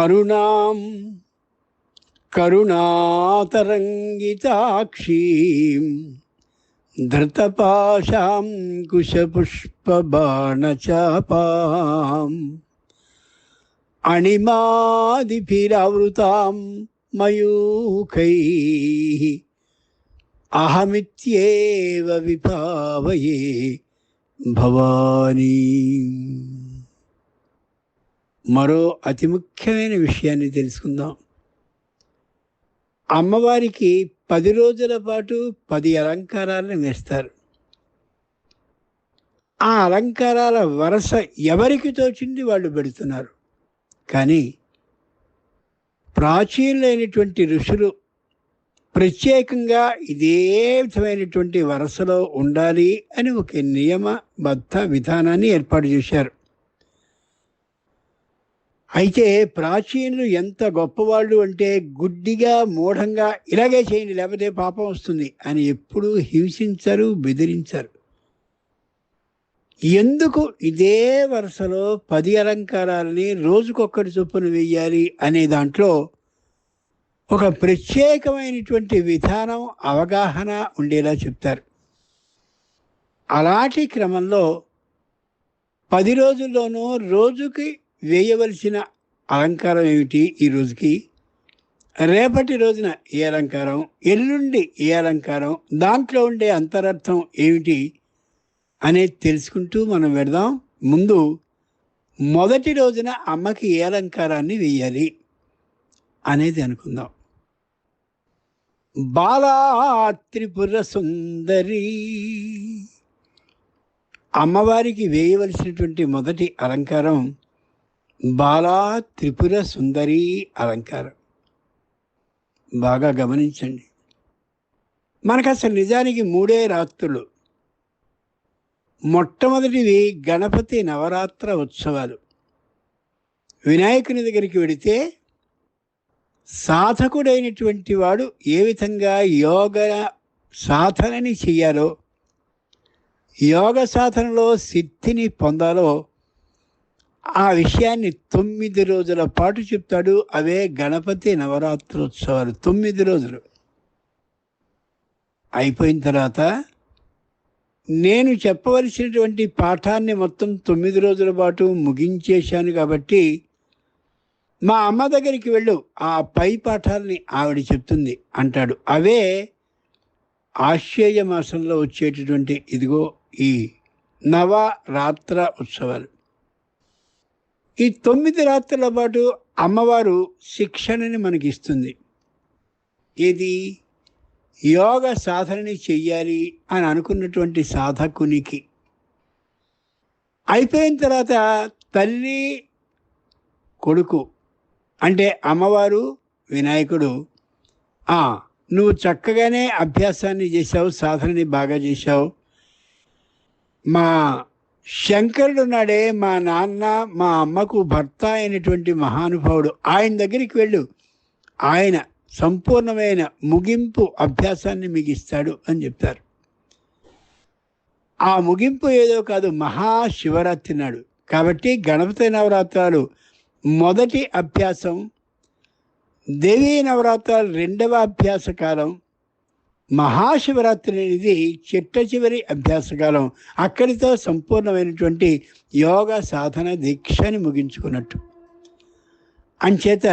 अरुणां करुणातरङ्गिताक्षीं धृतपाशां कुशपुष्पबाणचापाम् अणिमादिभिरावृतां मयूखैः अहमित्येव विभावये भवानी। మరో అతి ముఖ్యమైన విషయాన్ని తెలుసుకుందాం. అమ్మవారికి పది రోజుల పాటు పది అలంకారాలను వేస్తారు. ఆ అలంకారాల వరస ఎవరికి తోచింది వాళ్ళు పెడుతున్నారు. కానీ ప్రాచీనులైనటువంటి ఋషులు ప్రత్యేకంగా ఇదే విధమైనటువంటి వరుసలో ఉండాలి అని ఒక నియమబద్ధ విధానాన్ని ఏర్పాటు చేశారు. అయితే ప్రాచీనులు ఎంత గొప్పవాళ్ళు అంటే గుడ్డిగా మూఢంగా ఇలాగే చేయండి లేకపోతే పాపం వస్తుంది అని ఎప్పుడూ హింసించరు బెదిరించరు. ఎందుకు ఇదే వరుసలో పది అలంకారాలని రోజుకొక్కటి చొప్పున వెయ్యాలి అనే దాంట్లో ఒక ప్రత్యేకమైనటువంటి విధానం అవగాహన ఉండేలా చెప్తారు. అలాంటి క్రమంలో పది రోజుల్లోనూ రోజుకి వేయవలసిన అలంకారం ఏమిటి ఈ రోజుకి? రేపటి రోజున ఏ అలంకారం? ఎల్లుండి ఏ అలంకారం? దాంట్లో ఉండే అంతరర్థం ఏమిటి? అనేది తెలుసుకుంటూ మనం వెడదాం ముందు మొదటి రోజున అమ్మకి ఏ అలంకారాన్ని వేయాలి అనేది అనుకుందాం. బాలా త్రిపుర సుందరి అమ్మవారికి వేయవలసినటువంటి మొదటి అలంకారం బాలా త్రిపుర సుందరి అలంకారం. బాగా గమనించండి. మనకు అసలు నిజానికి మూడే రాత్రులు. మొట్టమొదటివి గణపతి నవరాత్ర ఉత్సవాలు. వినాయకుని దగ్గరికి వెడితే సాధకుడైనటువంటి వాడు ఏ విధంగా యోగ సాధనని చెయ్యాలో యోగ సాధనలో సిద్ధిని పొందాలో ఆ విషయాన్ని తొమ్మిది రోజుల పాటు చెప్తాడు. అవే గణపతి నవరాత్రోత్సవాలు తొమ్మిది రోజులు. అయిపోయిన తర్వాత నేను చెప్పవలసినటువంటి పాఠాన్ని మొత్తం తొమ్మిది రోజుల పాటు ముగించేశాను కాబట్టి మా అమ్మ దగ్గరికి వెళ్ళు. ఆ పై పాఠాలని ఆవిడ చెప్తుంది అంటాడు. అవే ఆశ్చర్య మాసంలో వచ్చేటటువంటి ఇదిగో ఈ నవరాత్ర ఉత్సవాలు. ఈ తొమ్మిది రాత్రుల పాటు అమ్మవారు శిక్షణని మనకి ఇస్తుంది ఇది యోగ సాధనని చెయ్యాలి అని అనుకున్నటువంటి సాధకునికి. అయిపోయిన తర్వాత తల్లి కొడుకు అంటే అమ్మవారు వినాయకుడు నువ్వు చక్కగానే అభ్యాసాన్ని చేశావు సాధనని బాగా చేశావు. మా శంకరుడు నాడే మా నాన్న మా అమ్మకు భర్త అయినటువంటి మహానుభావుడు. ఆయన దగ్గరికి వెళ్ళు. ఆయన సంపూర్ణమైన ముగింపు అభ్యాసాన్ని మీకు ఇస్తాడు అని చెప్తారు. ఆ ముగింపు ఏదో కాదు మహాశివరాత్రి నాడు. కాబట్టి గణపతి నవరాత్రాలు మొదటి అభ్యాసం దేవీ నవరాత్రాలు రెండవ అభ్యాస కాలం మహాశివరాత్రి అనేది చిట్ట చివరి అభ్యాసకాలం అక్కడితో సంపూర్ణమైనటువంటి యోగ సాధన దీక్షని ముగించుకున్నట్టు. అంచేత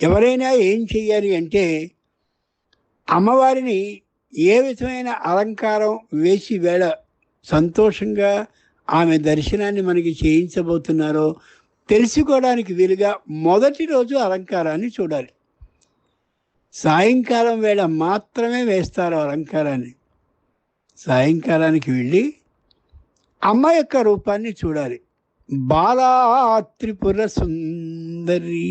ఎవరైనా ఏం చెయ్యాలి అంటే అమ్మవారిని ఏ విధమైన అలంకారం వేసి వేళ సంతోషంగా ఆమె దర్శనాన్ని మనకి చేయించబోతున్నారో తెలుసుకోవడానికి వీలుగా మొదటి రోజు అలంకారాన్ని చూడాలి. సాయంకాలం వేళ మాత్రమే వేస్తారు అలంకారాన్ని. సాయంకాలానికి వెళ్ళి అమ్మ యొక్క రూపాన్ని చూడాలి. బాలా త్రిపుర సుందరి.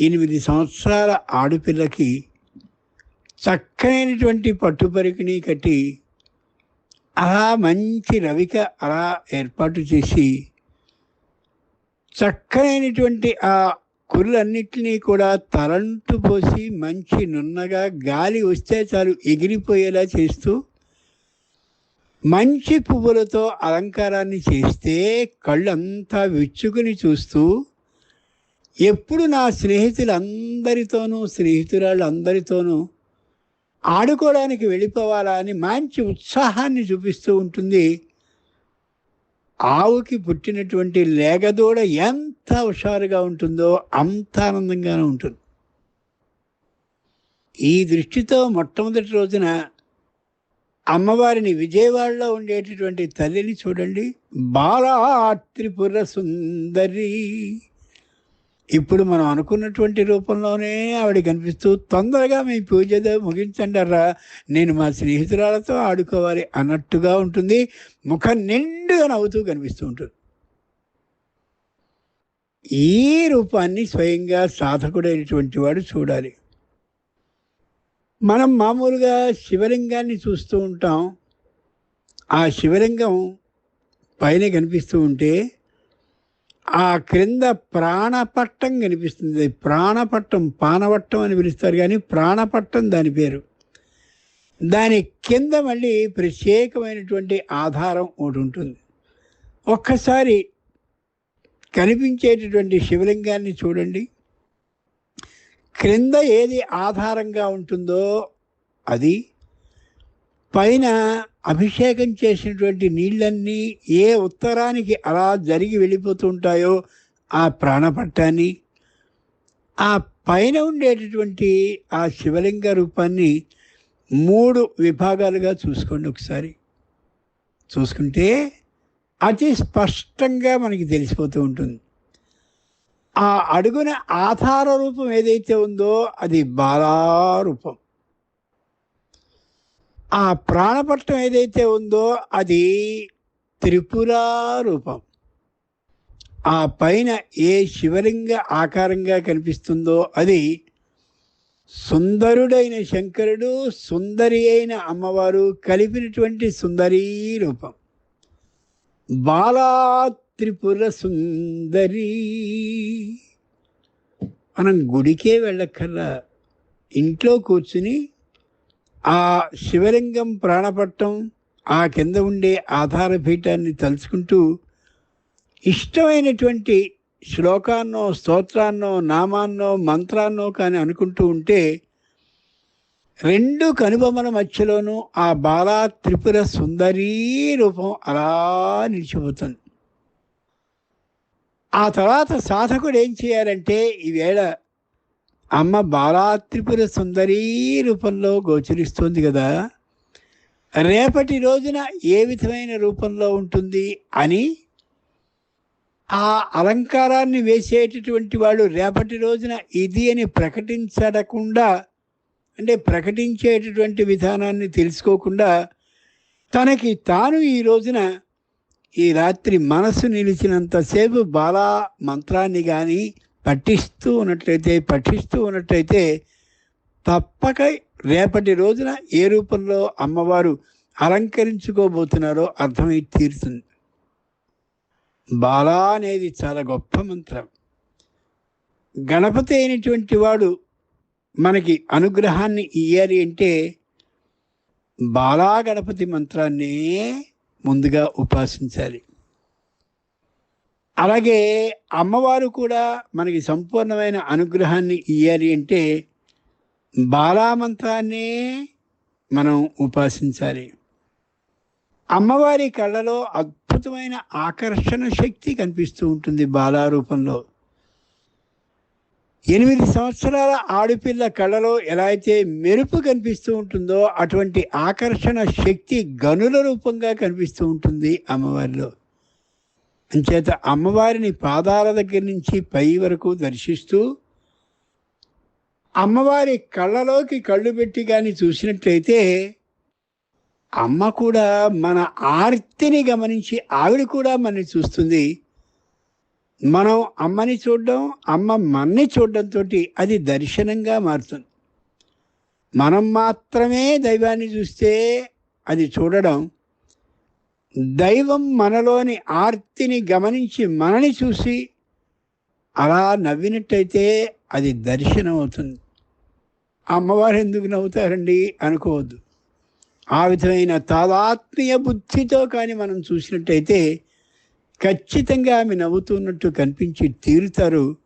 ఎనిమిది సంవత్సరాల ఆడపిల్లకి చక్కనైనటువంటి పట్టుపరికిణి కట్టి అలా మంచి రవిక అలా ఏర్పాటు చేసి చక్కనైనటువంటి ఆ కుర్రన్నిటినీ కూడా తలంటు పోసి మంచి నున్నగా గాలి వస్తే చాలు ఎగిరిపోయేలా చేస్తూ మంచి పువ్వులతో అలంకారాన్ని చేస్తే కళ్ళంతా విచ్చుకుని చూస్తూ ఎప్పుడు నా స్నేహితులందరితోనూ స్నేహితురాళ్ళందరితోనూ ఆడుకోవడానికి వెళ్ళిపోవాలా అని మంచి ఉత్సాహాన్ని చూపిస్తూ ఉంటుంది ఆవుకి పుట్టినటువంటి లేగదూడ ఎంత హుషారుగా ఉంటుందో అంత ఆనందంగానే ఉంటుంది. ఈ దృష్టితో మొట్టమొదటి రోజున అమ్మవారిని విజయవాడలో ఉండేటటువంటి తల్లిని చూడండి. బాలా త్రిపుర సుందరి ఇప్పుడు మనం అనుకున్నటువంటి రూపంలోనే ఆవిడ కనిపిస్తూ తొందరగా మీ పూజ ఏదో ముగించండి నేను మా స్నేహితురాలతో ఆడుకోవాలి అన్నట్టుగా ఉంటుంది. ముఖం నిండుగా నవ్వుతూ కనిపిస్తూ ఉంటుంది. ఈ రూపాన్ని స్వయంగా సాధకుడైనటువంటి వాడు చూడాలి. మనం మామూలుగా శివలింగాన్ని చూస్తూ ఉంటాం. ఆ శివలింగం పైన కనిపిస్తూ ఉంటే ఆ క్రింద ప్రాణపట్టం కనిపిస్తుంది. ప్రాణపట్టం పానవట్టం అని పిలుస్తారు కానీ ప్రాణపట్టం దాని పేరు. దాని కింద మళ్ళీ ప్రత్యేకమైనటువంటి ఆధారం ఒకటి ఉంటుంది. ఒక్కసారి కనిపించేటటువంటి శివలింగాన్ని చూడండి. క్రింద ఏది ఆధారంగా ఉంటుందో అది పైన అభిషేకం చేసినటువంటి నీళ్ళన్నీ ఏ ఉత్తరానికి అలా జరిగి వెళ్ళిపోతూ ఉంటాయో ఆ ప్రాణపట్టాన్ని ఆ పైన ఉండేటటువంటి ఆ శివలింగ రూపాన్ని మూడు విభాగాలుగా చూసుకోండి ఒకసారి. చూసుకుంటే అతి స్పష్టంగా మనకి తెలిసిపోతూ ఉంటుంది. ఆ అడుగున ఆధార రూపం ఏదైతే ఉందో అది బాలారూపం. ఆ ప్రాణపట్టం ఏదైతే ఉందో అది త్రిపురా రూపం. ఆ పైన ఏ శివలింగ ఆకారంగా కనిపిస్తుందో అది సుందరుడైన శంకరుడు సుందరి అయిన అమ్మవారు కలిపినటువంటి సుందరీ రూపం. బాలా త్రిపుర సుందరి. మనం గుడికే వెళ్ళక్కర్లా. ఇంట్లో కూర్చుని ఆ శివలింగం ప్రాణపట్టం ఆ కింద ఉండే ఆధార పీఠాన్ని తలుచుకుంటూ ఇష్టమైనటువంటి శ్లోకాన్నో స్తోత్రాన్నో నామాన్నో మంత్రాన్నో కానీ అనుకుంటూ ఉంటే రెండు కనుబొమ్మల మధ్యలోనూ ఆ బాలా త్రిపుర సుందరీ రూపం అలా నిలిచిపోతుంది. ఆ తర్వాత సాధకుడు ఏం చేయాలంటే ఈవేళ అమ్మ బాలాత్రిపుర సుందరీ రూపంలో గోచరిస్తుంది కదా. రేపటి రోజున ఏ విధమైన రూపంలో ఉంటుంది అని ఆ అలంకారాన్ని వేసేటటువంటి వాడు రేపటి రోజున ఇది అని ప్రకటించడకుండా అంటే ప్రకటించేటటువంటి విధానాన్ని తెలుసుకోకుండా తనకి తాను ఈ రోజున ఈ రాత్రి మనసు నిలిచినంతసేపు బాలా మంత్రాన్ని కానీ పఠిస్తూ ఉన్నట్లయితే పఠిస్తూ ఉన్నట్లయితే తప్పక రేపటి రోజున ఏ రూపంలో అమ్మవారు అలంకరించుకోబోతున్నారో అర్థమై తీరుతుంది. బాల అనేది చాలా గొప్ప మంత్రం. గణపతి అయినటువంటి వాడు మనకి అనుగ్రహాన్ని ఇయ్యాలి అంటే బాలా గణపతి మంత్రాన్నే ముందుగా ఉపాసించాలి. అలాగే అమ్మవారు కూడా మనకి సంపూర్ణమైన అనుగ్రహాన్ని ఇయ్యాలి అంటే బాలామంత్రాన్నే మనం ఉపాసించాలి. అమ్మవారి కళ్ళలో అద్భుతమైన ఆకర్షణ శక్తి కనిపిస్తూ ఉంటుంది బాలా రూపంలో ఎనిమిది సంవత్సరాల ఆడపిల్ల కళ్ళలో ఎలా అయితే మెరుపు కనిపిస్తూ ఉంటుందో అటువంటి ఆకర్షణ శక్తి గనుల రూపంగా కనిపిస్తూ ఉంటుంది అమ్మవారిలో. అంచేత అమ్మవారిని పాదాల దగ్గర నుంచి పై వరకు దర్శిస్తూ అమ్మవారి కళ్ళలోకి కళ్ళు పెట్టి కానీ చూసినట్లయితే అమ్మ కూడా మన ఆర్తిని గమనించి ఆవిడ కూడా మనని చూస్తుంది. మనం అమ్మని చూడడం అమ్మ మనని చూడడంతో అది దర్శనంగా మారుతుంది. మనం మాత్రమే దైవాన్ని చూస్తే అది చూడడం దైవం మనలోని ఆర్తిని గమనించి మనని చూసి అలా నవ్వినట్టయితే అది దర్శనం అవుతుంది అమ్మవారు ఎందుకు నవ్వుతారండి? అనుకోవద్దు. ఆ విధమైన తాదాత్మీయ బుద్ధితో కానీ మనం చూసినట్టయితే ఖచ్చితంగా ఆమె నవ్వుతున్నట్టు కనిపించి తీరుతారు.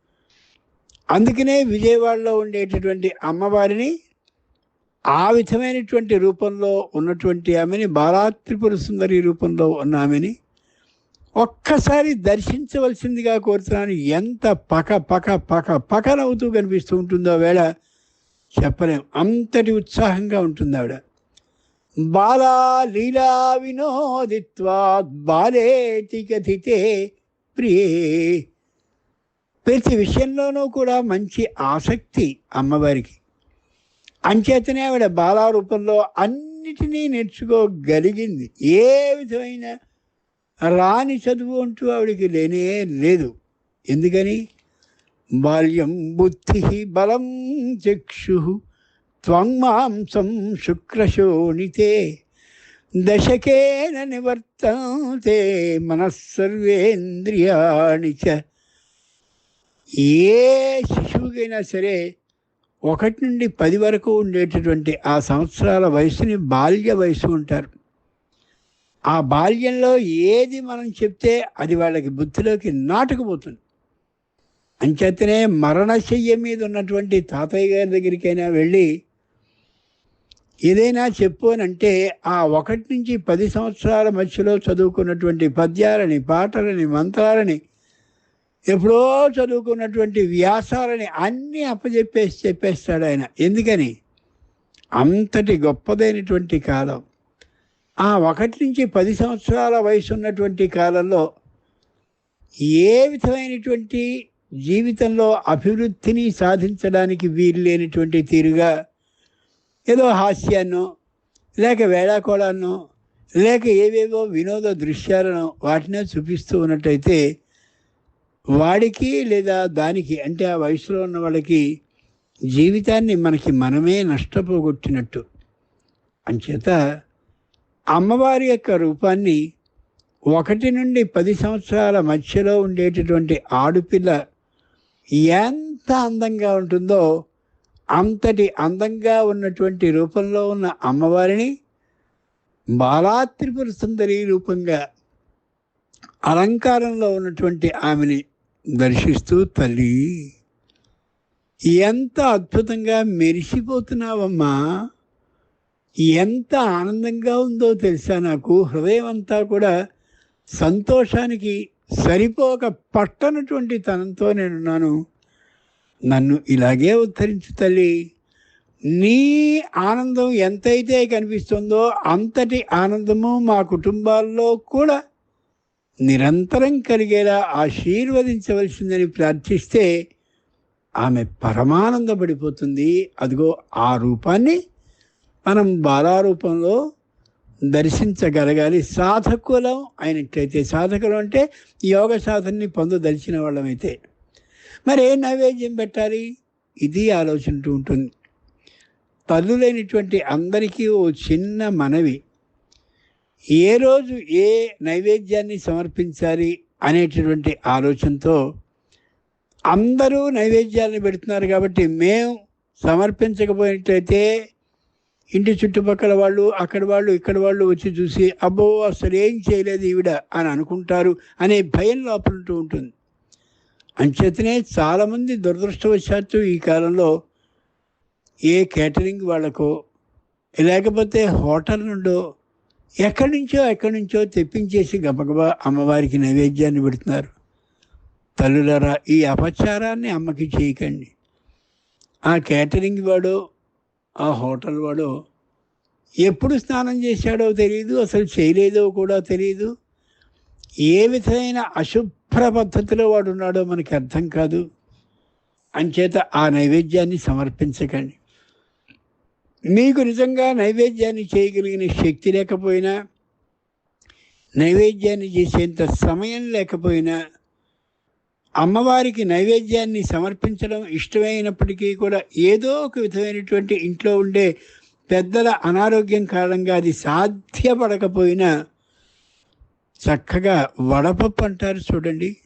అందుకనే విజయవాడలో ఉండేటటువంటి అమ్మవారిని ఆ విధమైనటువంటి రూపంలో ఉన్నటువంటి ఆమెని బాలాత్రిపుర సుందరి రూపంలో ఉన్న ఆమెని ఒక్కసారి దర్శించవలసిందిగా కోరుతున్నాను. ఎంత పక పక పక పక నవ్వుతూ కనిపిస్తూ ఉంటుందో వేళ చెప్పలేం. అంతటి ఉత్సాహంగా ఉంటుంది ఆవిడ. బాలా లీలా వినోదిత్వాత్ బాలేతి కథితే ప్రియే. ప్రతి విషయంలోనూ కూడా మంచి ఆసక్తి అమ్మవారికి. అంచేతనే ఆవిడ బాలారూపంలో అన్నిటినీ నేర్చుకోగలిగింది. ఏ విధమైన రాని చదువు అంటూ ఆవిడికి లేనే లేదు. ఎందుకని? బాల్యం బుద్ధి బలం చక్షు త్వమాంసం శుక్రశోణితే దశకేన నివర్తంతే మనస్సర్వేంద్రియాణి చ. ఏ శిశువుకైనా సరే ఒకటి నుండి పది వరకు ఉండేటటువంటి ఆ సంవత్సరాల వయసుని బాల్య వయసు ఉంటారు ఆ బాల్యంలో ఏది మనం చెప్తే అది వాళ్ళకి బుద్ధిలోకి నాటుకుపోతుంది. అంచేతనే మరణశయ్య మీద ఉన్నటువంటి తాతయ్య గారి దగ్గరికైనా వెళ్ళి ఏదైనా చెప్పు అని అంటే ఆ ఒకటి నుంచి పది సంవత్సరాల మధ్యలో చదువుకున్నటువంటి పద్యాలని పాటలని మంత్రాలని ఎప్పుడో చదువుకున్నటువంటి వ్యాసాలని అన్నీ అప్పచెప్పేసి చెప్పేస్తాడు ఆయన. ఎందుకని? అంతటి గొప్పదైనటువంటి కాలం. ఆ ఒకటి నుంచి పది సంవత్సరాల వయసు ఉన్నటువంటి కాలంలో ఏ విధమైనటువంటి జీవితంలో అభివృద్ధిని సాధించడానికి వీలు లేనటువంటి తీరుగా ఏదో హాస్యాన్నో లేక వేళాకోళాన్నో లేక ఏవేవో వినోద దృశ్యాలను వాటినే చూపిస్తూ ఉన్నట్టయితే వాడికి లేదా దానికి అంటే ఆ వయసులో ఉన్న వాళ్ళకి జీవితాన్ని మనకి మనమే నష్టపోగొట్టినట్టు. అంచేత అమ్మవారి యొక్క రూపాన్ని ఒకటి నుండి పది సంవత్సరాల మధ్యలో ఉండేటటువంటి ఆడపిల్ల ఎంత అందంగా ఉంటుందో అంతటి అందంగా ఉన్నటువంటి రూపంలో ఉన్న అమ్మవారిని బాలాత్రిపుర సుందరి రూపంగా అలంకారంలో ఉన్నటువంటి ఆమెని దర్శిస్తూ తల్లి ఎంత అద్భుతంగా మెరిసిపోతున్నావమ్మా. ఎంత ఆనందంగా ఉందో తెలుసా నాకు. హృదయం అంతా కూడా సంతోషానికి సరిపోక పట్టనటువంటి తనంతో నేనున్నాను. నన్ను ఇలాగే ఉద్ధరించు తల్లి. నీ ఆనందం ఎంతైతే కనిపిస్తుందో అంతటి ఆనందము మా కుటుంబాల్లో కూడా నిరంతరం కలిగేలా ఆశీర్వదించవలసిందని ప్రార్థిస్తే ఆమె పరమానందపడిపోతుంది. అదిగో ఆ రూపాన్ని మనం బాలారూపంలో దర్శించగలగాలి. సాధకులం అయినట్లయితే సాధకులం అంటే యోగ సాధనని పొందదలిచిన వాళ్ళమైతే. మరి ఏ నైవేద్యం పెట్టాలి? ఇది ఆలోచంటూ ఉంటుంది. తల్లులైనటువంటి అందరికీ ఓ చిన్న మనవి. ఏ రోజు ఏ నైవేద్యాన్ని సమర్పించాలి అనేటటువంటి ఆలోచనతో అందరూ నైవేద్యాలను పెడుతున్నారు కాబట్టి మేము సమర్పించకపోయినట్లయితే ఇంటి చుట్టుపక్కల వాళ్ళు అక్కడ వాళ్ళు ఇక్కడ వాళ్ళు వచ్చి చూసి అబ్బో అసలు ఏం చేయలేదు ఈవిడ అని అనుకుంటారు అనే భయం లోపలుంటూ ఉంటుంది. అంచేతనే చాలామంది దురదృష్టవశాత్తు ఈ కాలంలో ఏ కేటరింగ్ వాళ్ళకో లేకపోతే హోటల్ నుండో ఎక్కడి నుంచో ఎక్కడి నుంచో తెప్పించేసి గబగబా అమ్మవారికి నైవేద్యాన్ని పెడుతున్నారు. తల్లులరా ఈ అపచారాన్ని అమ్మకి చేయకండి. ఆ కేటరింగ్ వాడో ఆ హోటల్ వాడో ఎప్పుడు స్నానం చేశాడో తెలియదు అసలు చేయలేదో కూడా తెలియదు ఏ విధమైన అశుభ్ర పద్ధతిలో వాడున్నాడో మనకి అర్థం కాదు. అంచేత ఆ నైవేద్యాన్ని సమర్పించకండి. మీకు నిజంగా నైవేద్యాన్ని చేయగలిగిన శక్తి లేకపోయినా నైవేద్యాన్ని చేసేంత సమయం లేకపోయినా అమ్మవారికి నైవేద్యాన్ని సమర్పించడం ఇష్టమైనప్పటికీ కూడా ఏదో ఒక విధమైనటువంటి ఇంట్లో ఉండే పెద్దల అనారోగ్యం కారణంగా అది సాధ్యపడకపోయినా చక్కగా వడపప్పు అంటారు చూడండి.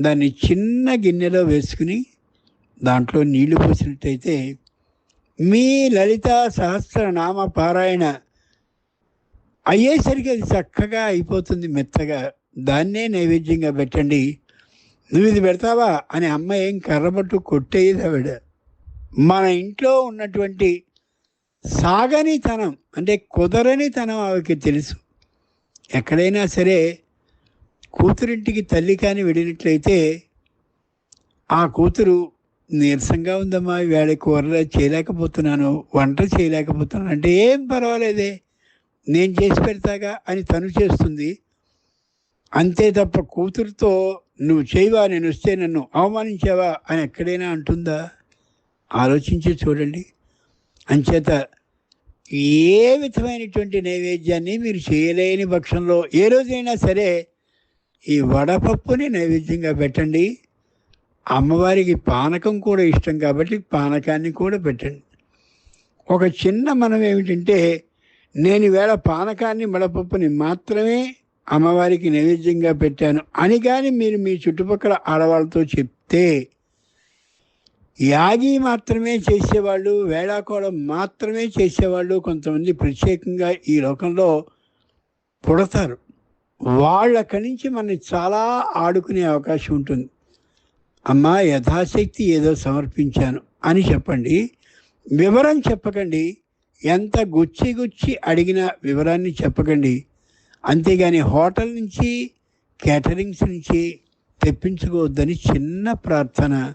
దాన్ని చిన్న గిన్నెలో వేసుకుని దాంట్లో నీళ్ళు పోసినట్టయితే మీ లలిత సహస్రనామ పారాయణ అయ్యేసరికి అది చక్కగా అయిపోతుంది మెత్తగా. దాన్నే నైవేద్యంగా పెట్టండి. నువ్వు ఇది పెడతావా? అని అమ్మ ఏం కర్రబట్టు కొట్టేది ఆవిడ. మన ఇంట్లో ఉన్నటువంటి సాగనితనం అంటే కుదరనితనం ఆవిడకి తెలుసు. ఎక్కడైనా సరే కూతురింటికి తల్లి కాని వెళ్ళినట్లయితే ఆ కూతురు నీరసంగా ఉందమ్మా వేళ కూరలు చేయలేకపోతున్నాను వంట చేయలేకపోతున్నాను. అంటే ఏం పర్వాలేదే నేను చేసి పెడతాగా అని తను చేస్తుంది. అంతే తప్ప కూతురుతో నువ్వు చేయవా నేను వస్తే నన్ను అవమానించావా అని ఎక్కడైనా అంటుందా? ఆలోచించి చూడండి. అంచేత ఏ విధమైనటువంటి నైవేద్యాన్ని మీరు చేయలేని పక్షంలో ఏ రోజైనా సరే ఈ వడపప్పుని నైవేద్యంగా పెట్టండి. అమ్మవారికి పానకం కూడా ఇష్టం కాబట్టి పానకాన్ని కూడా పెట్టండి. ఒక చిన్న మనం ఏమిటంటే నేను వేళ పానకాన్ని మడపప్పుని మాత్రమే అమ్మవారికి నైవేద్యంగా పెట్టాను అని కానీ మీరు మీ చుట్టుపక్కల ఆడవాళ్ళతో చెప్తే యాగి మాత్రమే చేసేవాళ్ళు వేళాకోళం మాత్రమే చేసేవాళ్ళు కొంతమంది ప్రత్యేకంగా ఈ లోకంలో పుడతారు. వాళ్ళక్కడి నుంచి మనని చాలా ఆడుకునే అవకాశం ఉంటుంది. అమ్మా యథాశక్తి ఏదో సమర్పించాను అని చెప్పండి. వివరం చెప్పకండి. ఎంత గుచ్చి గుచ్చి అడిగిన వివరాన్ని చెప్పకండి. అంతేగాని హోటల్ నుంచి కేటరింగ్స్ నుంచి తెప్పించుకోవద్దని చిన్న ప్రార్థన.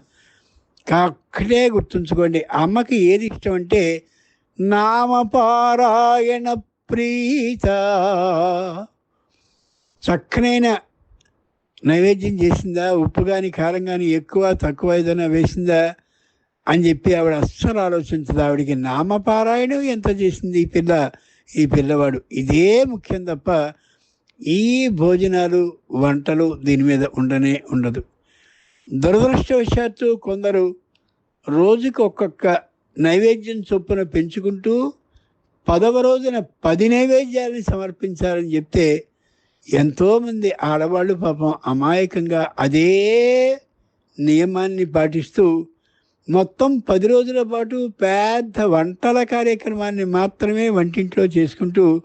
కాక్కడే గుర్తుంచుకోండి. అమ్మకి ఏది ఇష్టం అంటే నామపారాయణ ప్రీత. చక్కనైన నైవేద్యం చేసిందా? ఉప్పు కానీ కారం కానీ ఎక్కువ తక్కువ ఏదైనా వేసిందా? అని చెప్పి ఆవిడ అస్సలు ఆలోచించదు. ఆవిడికి నామపారాయణం ఎంత చేసింది ఈ పిల్ల ఈ పిల్లవాడు. ఇదే ముఖ్యం తప్ప ఈ భోజనాలు వంటలు దీని మీద ఉండనే ఉండదు. దురదృష్టవశాత్తు కొందరు రోజుకి ఒక్కొక్క నైవేద్యం చొప్పున పెంచుకుంటూ పదవ రోజున పది నైవేద్యాలని సమర్పించాలని చెప్తే ఎంతోమంది ఆడవాళ్ళు పాపం అమాయకంగా అదే నియమాన్ని పాటిస్తూ మొత్తం పది రోజుల పాటు పెద్ద వంటల కార్యక్రమాన్ని మాత్రమే వంటింట్లో చేసుకుంటూ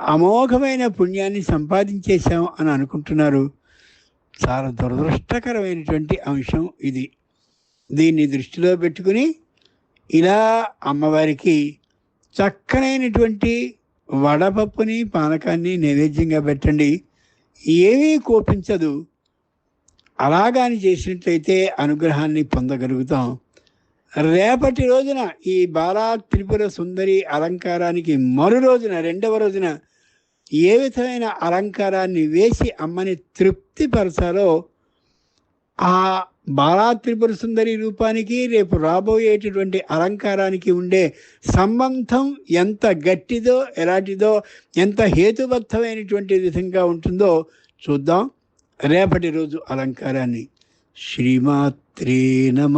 అమోఘమైన పుణ్యాన్ని సంపాదించేశాం అని అనుకుంటున్నారు. చాలా దురదృష్టకరమైనటువంటి అంశం ఇది. దీన్ని దృష్టిలో పెట్టుకుని ఇలా అమ్మవారికి చక్కనైనటువంటి వడపప్పుని పానకాన్ని నైవేద్యంగా పెట్టండి. ఏమీ కోపించదు. అలాగాని చేసినట్లయితే అనుగ్రహాన్ని పొందగలుగుతాం. రేపటి రోజున ఈ బాలా త్రిపుర సుందరి అలంకారానికి మరు రోజున రెండవ రోజున ఏ విధమైన అలంకారాన్ని వేసి అమ్మని తృప్తిపరచాలో ఆ బాలా త్రిపుర సుందరి రూపానికి రేపు రాబోయేటటువంటి అలంకారానికి ఉండే సంబంధం ఎంత గట్టిదో ఎలాంటిదో ఎంత హేతుబద్ధమైనటువంటి విధంగా ఉంటుందో చూద్దాం. రేపటి రోజు అలంకారాన్ని. శ్రీమాత్రే నమ.